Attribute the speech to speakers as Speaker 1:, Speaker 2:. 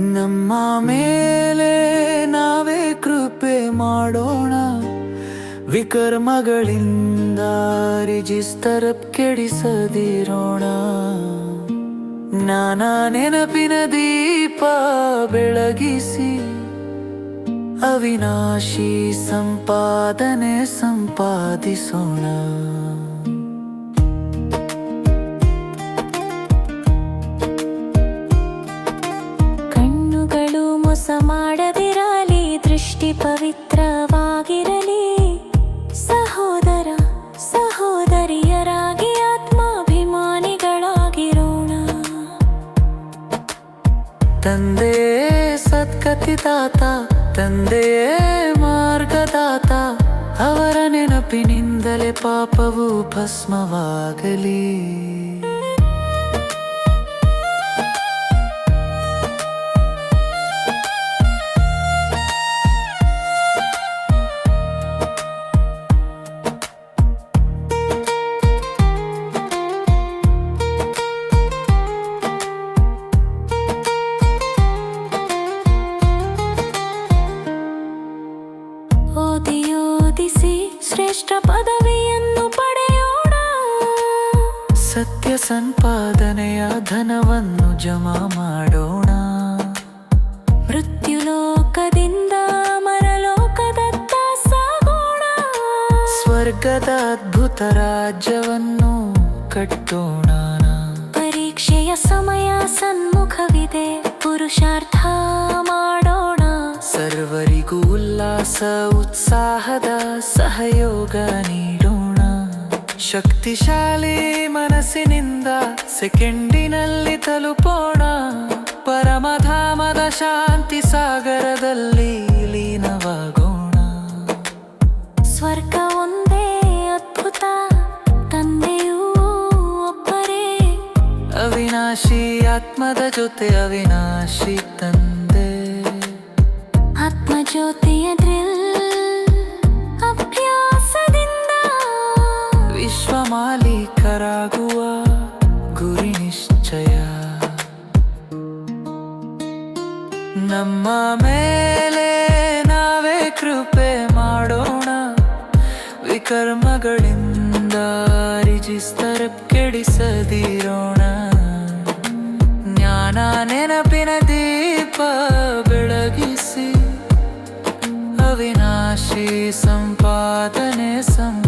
Speaker 1: ನಮ್ಮ ಮೇಲೆ ನಾವೇ ಕೃಪೆ ಮಾಡೋಣ. ವಿಕರ್ಮಗಳಿಂದ ರಿಜಿಸ್ತರ ಕೆಡಿಸದಿರೋಣ. ನಾನಾ ನೆನಪಿನ ದೀಪ ಬೆಳಗಿಸಿ, ಅವಿನಾಶಿ ಸಂಪಾದನೆ ಸಂಪಾದಿಸೋಣ.
Speaker 2: ಪವಿತ್ರವಾಗಿರಲಿ. ಸಹೋದರ ಸಹೋದರಿಯರಾಗಿ ಆತ್ಮಾಭಿಮಾನಿಗಳಾಗಿರೋಣ.
Speaker 1: ತಂದೆಯೇ ಸದ್ಗತಿದಾತ ತಂದೆಯೇ ಮಾರ್ಗದಾತ ಅವರ ನೆನಪಿನಿಂದಲೇ ಪಾಪವು ಭಸ್ಮವಾಗಲಿ.
Speaker 2: ಶ್ರೇಷ್ಠ ಪದವಿಯನ್ನು ಪಡೆಯೋಣ.
Speaker 1: ಸತ್ಯ ಸಂಪಾದನೆಯ ಧನವನ್ನು ಜಮಾ ಮಾಡೋಣ.
Speaker 2: ಮೃತ್ಯುಲೋಕದಿಂದ ಮರಲೋಕದತ್ತ ಸಾಗೋಣ.
Speaker 1: ಸ್ವರ್ಗದ ಅದ್ಭುತ ರಾಜ್ಯವನ್ನು ಕಟ್ಟೋಣ.
Speaker 2: ಪರೀಕ್ಷೆಯ ಸಮಯ ಸನ್ಮುಖವಿದೆ ಪುರುಷಾರ್ಥ ಮಾಡೋಣ.
Speaker 1: ಸರ್ವರಿಗೂ ಉಲ್ಲಾಸ ಉತ್ಸಾಹದ ಸಹಯೋಗ ನೀಡೋಣ. ಶಕ್ತಿಶಾಲಿ ಮನಸ್ಸಿನಿಂದ ಸೆಕೆಂಡಿನಲ್ಲಿ ತಲುಪೋಣ. ಪರಮಧಾಮದ ಶಾಂತಿ ಸಾಗರದಲ್ಲಿ ಲೀನವಾಗೋಣ.
Speaker 2: ಸ್ವರ್ಗ ಒಂದೇ ಅದ್ಭುತ ತಂದೆಯೂ ಒಬ್ಬರೇ.
Speaker 1: ಅವಿನಾಶಿ ಆತ್ಮದ ಜೊತೆ ಅವಿನಾಶಿ
Speaker 2: ಆತ್ಮಜ್ಯೋತಿಯ ಡ್ರಿಲ್ ಅಭ್ಯಾಸದಿಂದ
Speaker 1: ವಿಶ್ವ ಮಾಲೀಕರಾಗುವ ಗುರಿ ನಿಶ್ಚಯ ನಮ್ಮ ಮೇಲೆ ನಾವೇ ಕೃಪೆ ಮಾಡೋಣ. ವಿಕರ್ಮಗಳಿಂದ ರಿಜಿಸ್ತರ ಕೆಡಿಸದಿರೋಣ. ಜ್ಞಾನ ನೆನಪಿನ ದೀಪ ಬೆಳಗಿಸಿ ಅವಿನಾಶಿ ಸಂಪಾದನೆ ಸಂ